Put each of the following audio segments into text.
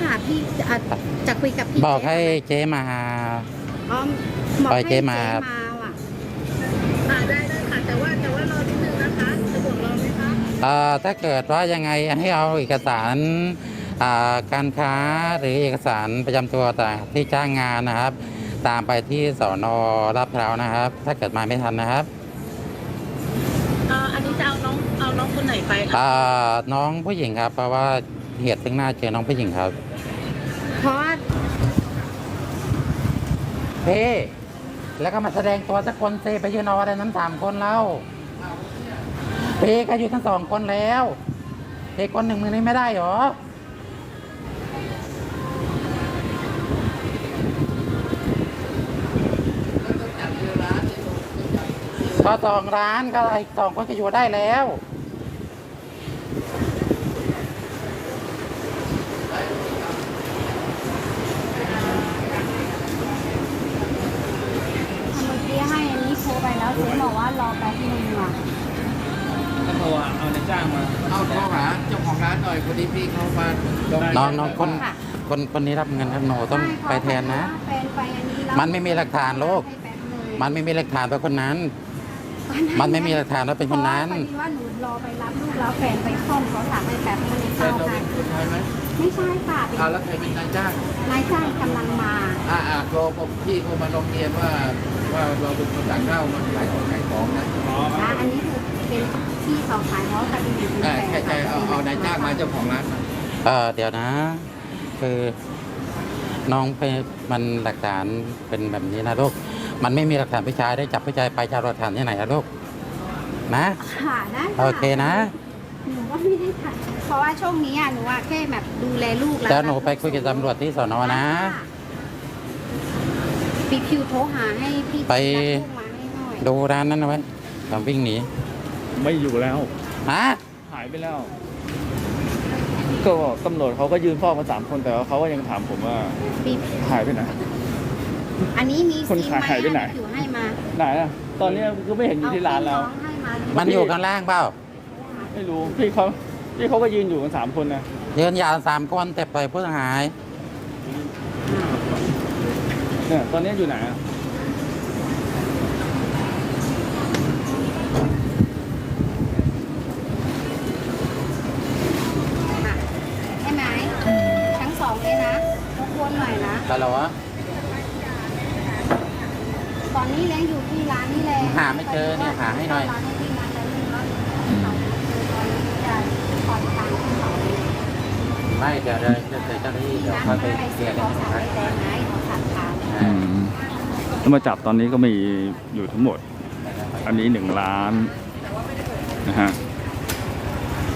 ค่ะพี่อะจะคุยกับพี่บอกเจ๊ให้เจ๊มา อ๋อบอกปล่อยให้เจ๊เจ๊มา มาว่ะอ่าได้ได้ค่ะ แต่ว่าแต่ว่ารอนิดนึงนะคะสะดวกรอไหมคะเอ่อถ้าเกิดว่ายังไงให้เอาเอกสารอ่าการค้าหรือเอกสารประจำตัวต่างที่จ้างงานนะครับ ตามไปที่สอนอรับพร้าวนะครับ ถ้าเกิดมาไม่ทันนะครับอ่าอันนี้จะเอาน้องเอาน้องคนไหนไปคะอ่าน้องผู้หญิงครับ เพราะว่า เหตุซึ่งหน้าเจอน้องผู้หญิงครับ เพราะว่าเพ่แล้วก็มาแสดงตัวสักคนเซไปยืนรออะไรนั้นสามคนแล้วเพ่ก็อยู่ทั้งสองคนแล้วเพ่คนหนึ่งมือนี้ไม่ได้หรอก็สองร้านก็อีกสองคนก็อยู่ได้แล้ว เมื่อกี้ให้อันนี้โทรไปแล้วเจ๊บอกว่ารอแป๊บนึงว่ะ ก็โทรเอาใน จ้างมาเอาโทรหาเจ้าของร้านหน่อยพอดีพี่เขามาลงน้องน้องคนคนคนนี้รับเงินครับหนูต้องใช่ไปแทนนะ แฟนไปอันนี้แล้วมันไม่มีหลักฐานลูกให้แป๊บเลยมันไม่มีหลักฐานว่าคนนั้น มันไม่มีหลักฐานว่าเป็นคนนั้นเพราะว่าพอดีว่าหนูรอไปรับลูกแล้วแฟนไปซ่อมเขาถามให้แป๊บนึงแฟเข้านเราให้เป็นคนไทยไหมไม่ใช่ค่ะเป็นเอาแล้วใครเป็นนายจ้างนายจ้างกำลังมา อ่าอ่าโทรผมพี่เขามาลงเรียนว่าว่าเราเป็นคนต่างด้าวมาขายของขายของนะ อ๋อ นะอันนี้คือเป็นที่เขาขายเพราะคดีอ ยู่อ่าใช่ใช่เอาเอานายจ้างมาเจ้าของร้านมาเออเดี๋ยวนะ คือน้องไปมันหลักฐานเป็นแบบนี้นะลูก มันไม่มีหลักฐานผู้ชายได้จับผู้ชายไปจะเอาหลักฐานที่ไหนอะลูกนะ ค่ะได้โอเคนะ หนูว่าไม่ได้ค่ะเพราะว่าช่วงนี้อะหนูว่าแค่แบบดูแลลูกแล้วเดี๋ยวหนูไปคุยกับตำรวจที่สอนอนะ ปีคิวโทรหาให้พี่ไป รับลูกมาให้หน่อยดูร้านนั้นเอาไว้ตอนวิ่งหนีไม่อยู่แล้ว ฮะหายไปแล้ว ก็ตำรวจเขาก็ยืนเฝ้ามาสามคนแต่ว่าเขาก็ยังถามผมว่าปีหายไปไหน อันนี้มีคนซิมขายหายไปไหน อยู่ให้มาไหนอะตอนนี้ก็ไม่เห็นอยู่ที่ร้านแล้ว เอซิมน้องให้มามันอยู่ข้างล่างเปล่าไม่รู้พี่เขาพี่เขาก็ยืนอยู่กันสามคนนะยืนยาวสามคนแต่ปล่อยผู้ต้องหาย เนี่ยตอนนี้อยู่ไหนอะค่ะ ยไม่เดี๋ยวเดี๋ยวเดี๋ยวเจ้าหน้าที่เดี๋ยวเขาไปเคลียร์กันนะมใบแดงนอสามางอ่าแล้วมาจับตอนนี้ก็มีอยู่ทั้งหมด อันนี้หนึ่งล้านนะฮะ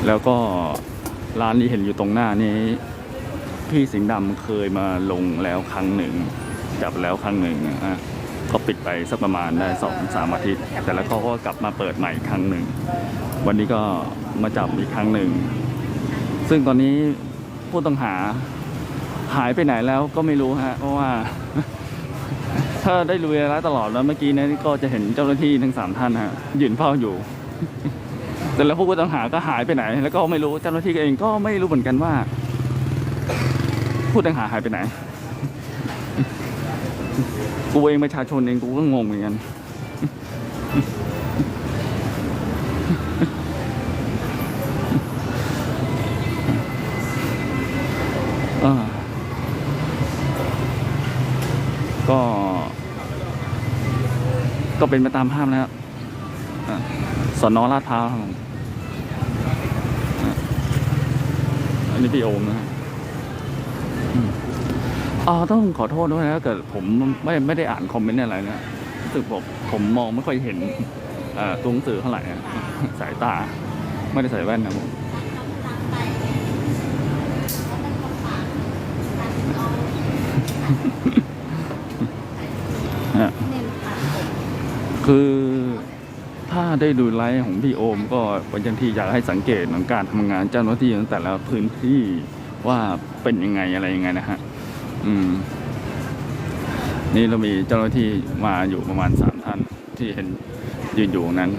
แล้วก็ร้านที่เห็นอยู่ตรงหน้านี้ พี่สิงห์ดำเคยมาลงแล้วครั้งหนึ่ง จับแล้วครั้งหนึ่งนะฮะ ก็ปิดไปสักประมาณได้สองสามอาทิตย์ แต่แล้วเขาก็กลับมาเปิดใหม่อีกครั้งหนึ่ง วันนี้ก็มาจับอีกครั้งหนึ่ง ซึ่งตอนนี้ผู้ต้องหาหายไปไหนแล้วก็ไม่รู้ฮะ เพราะว่า ถ้าได้ดูเวลาตลอดแล้วเมื่อกี้เนี้ก็จะเห็นเจ้าหน้าที่ทั้งสามท่านฮะยืนเฝ้าอยู่ แต่แล้วผู้ต้องหาก็หายไปไหน แล้วก็ไม่รู้เจ้าหน้าที่เองก็ไม่รู้เหมือนกันว่า ผู้ต้องหาหายไปไหน กูเองประชาชนเองกูก็งงเหมือนกัน ก็ ก็เป็นไปตามภาพนะครับอะสอนอลาดพร้าวครับผมอันนี้พี่โอมนะฮะอืม อ๋อต้องขอโทษด้วยนะถ้าเกิดผมไม่ไม่ได้อ่านคอมเมนต์อะไรนะรู้สึกผมผมมองไม่ค่อยเห็นตัวหนังสือเท่าไหร่อะสายตา ไม่ได้ใส่แว่นนะผมคือถ้าได้ดูไลฟ์ของพี่โอม ก็เป็นอย่างที่อยากให้สังเกตของการทำงานเจ้าหน้าที่ของแต่ละพื้นที่ว่าเป็นยังไงอะไรยังไงนะฮะ อืม นี่เรามีเจ้าหน้าที่มาอยู่ประมาณสามท่านที่เห็นยืนอยู่นั้น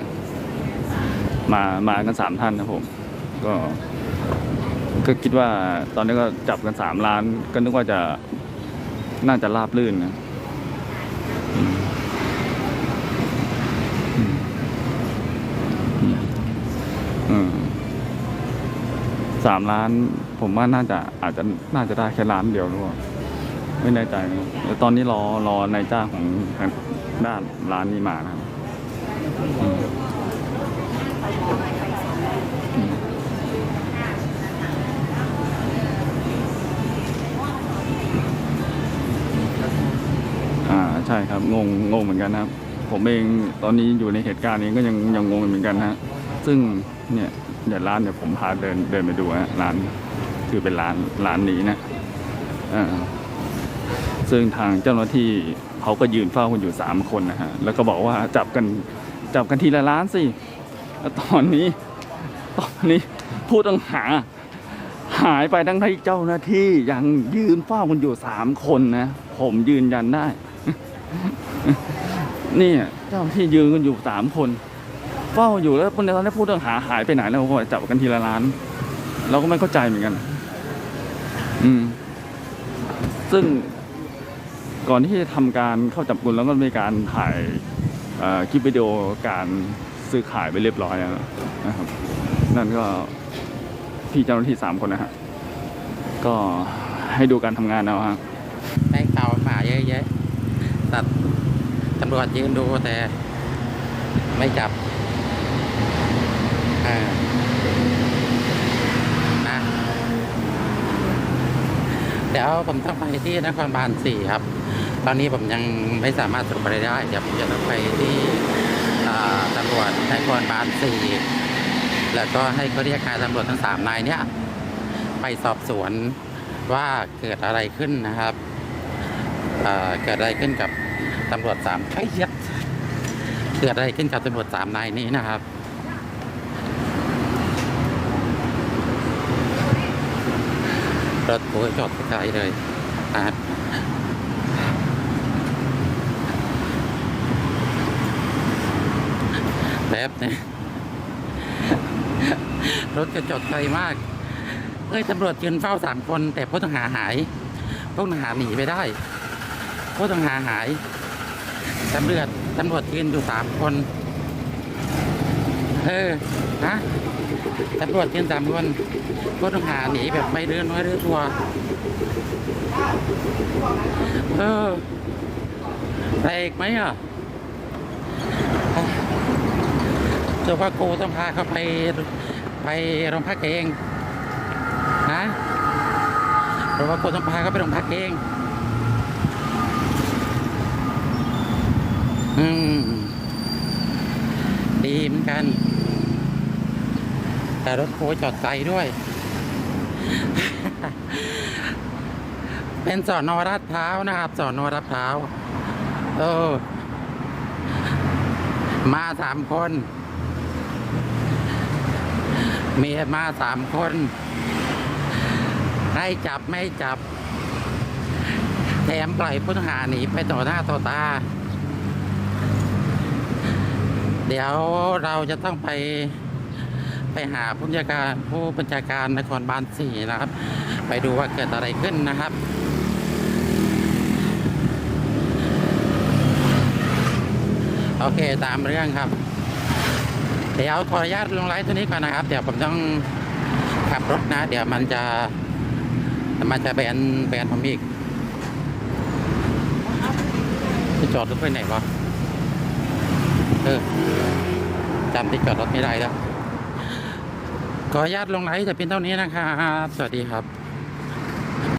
มามากันสามท่านนะผม ก็ ก็คิดว่าตอนนี้ก็จับกันสามล้าน ก็นึกว่าจะน่าจะราบลื่นนะสามล้าน ผมว่าน่าจะอาจจะน่าจะได้แค่ล้านเดียวหรือเปล่า ไม่แน่ใจนะแต่ตอนนี้รอรอนายจ้างของทางด้านร้านนี้มานะครับอ่าใช่ครับงงงงเหมือนกันนะครับ ผมเองตอนนี้อยู่ในเหตุการณ์นี้ก็ยังยังงงเหมือนกันนะซึ่งเนี่ยเดี๋ยวร้านเดี๋ยวผมพาเดินเดินไปดูฮะร้าน คือเป็นร้านร้านนี้นะอ่า ซึ่งทางเจ้าหน้าที่เขาก็ยืนเฝ้ากันอยู่สามคนนะฮะ แล้วก็บอกว่าจับกันจับกันทีละล้านสิแล้วตอนนี้ ตอนนี้ผู้ต้องหาหายไปทั้งที่เจ้าหน้าที่ยังยืนเฝ้ากันอยู่สามคนนะ ผมยืนยันได้ นี่เจ้าหน้าที่ยืนกันอยู่สามคน เฝ้าอยู่แล้วตอนนี้ผู้ต้องหาหายไปไหนแล้วก็จับกันทีละล้าน เราก็ไม่เข้าใจเหมือนกัน อืม ซึ่ง ก่อนที่จะทำการเข้าจับกุมแล้วก็มีการถ่ายคลิปวิดีโอการซื้อขายไปเรียบร้อยแล้วนะครับ นั่นก็พี่เจ้าหน้าที่สามคนนะฮะก็ให้ดูการทำงานเอาฮะได้ข่าวหมาเยอะแยะตัดตำรวจยืนดูแต่ไม่จับเออนะเดี๋ยวผมต้องไปที่นครบาลสี่ครับ ตอนนี้ผมยังไม่สามารถสรุปอะไรได้ เดี๋ยวผมจะต้องไปที่ตำรวจนครบาลสี่แล้วก็ให้เขาเรียกนายตำรวจทั้งสามนายเนี้ยไปสอบสวนว่าเกิดอะไรขึ้นนะครับเกิดอะไรขึ้นกับตำรวจสามไอ้ยเหี้ยเกิดอะไรขึ้นกับตำรวจสามนายนี้นะครับรถโอ้ยจอดไกลเลยนะครับ แป๊บเนี่ยรถจะจอดไกลมาก เอ้ยตำรวจยืนเฝ้าสามคน แต่ผู้ต้องหาหายผู้ต้องหาหนีไปได้ผู้ต้องหาหายตำรวจตำรวจยืนอยู่สามคน เออฮะตำรวจยืนสามคนผู้ต้องหาหนีแบบไม่เลื่อนไม่เลื่อนตัว เออแปลกไหมอะ เจ้าพ่อกูต้องพาเขาไปไปโรงพักเองนะเพราะว่ากูต้องพาเขาไปโรงพักเอง อืมดีเหมือนกัน แต่รถโคจอดไกลด้วย เป็นสอนอรัดเท้านะครับสอนอรัดเท้า เออ มาสามคน เมียมาสามคน ให้จับไม่จับ แถมปล่อยผู้ต้องหาหนีไปต่อหน้าต่อตา เดี๋ยวเราจะต้องไปไปหาผู้บัญชาการผู้บัญชาการนครบาลสี่นะครับ ไปดูว่าเกิดอะไรขึ้นนะครับโอเค ตามเรื่องครับ เดี๋ยวขออนุญาตลงไลฟ์ตัวนี้ก่อนนะครับ เดี๋ยวผมต้องขับรถนะ เดี๋ยวมันจะมันจะแบนแบนผมอีกจะจอดรถไปไหนวะเออจำที่จอดรถไม่ได้แล้วขออนุญาตลงไลฟ์แต่เพียงเท่านี้นะครับ สวัสดีครับ